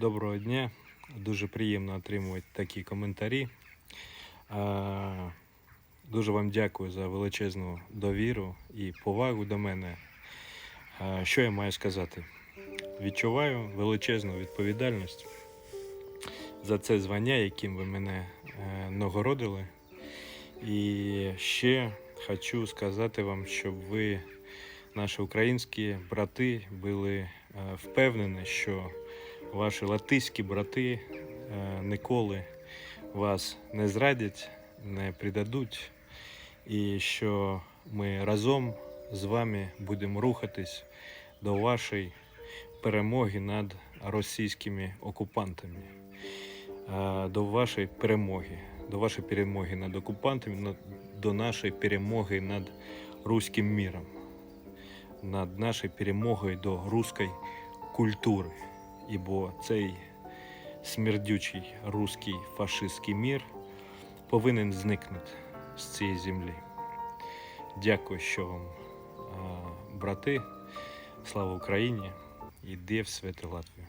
Доброго дня. Дуже приємно отримувати такі коментарі. Дуже вам дякую за величезну довіру і повагу до мене. Що я маю сказати? Відчуваю величезну відповідальність за це звання, яким ви мене е, нагородили. І ще хочу сказати вам, щоб ви, наші українські брати, були е, впевнені, що ваші латиські брати е, ніколи вас не зрадять, не предадуть, і що ми разом з вами будемо рухатись до вашої перемоги над російськими окупантами, е, до вашої перемоги, до вашої перемоги над окупантами, до нашої перемоги над руським міром, над нашою перемогою до руської культури. Ібо цей смердючий руський фашистський мір повинен зникнути з цієї землі. Дякую, що вам, брати. Слава Україні! Іди в святи Латвію.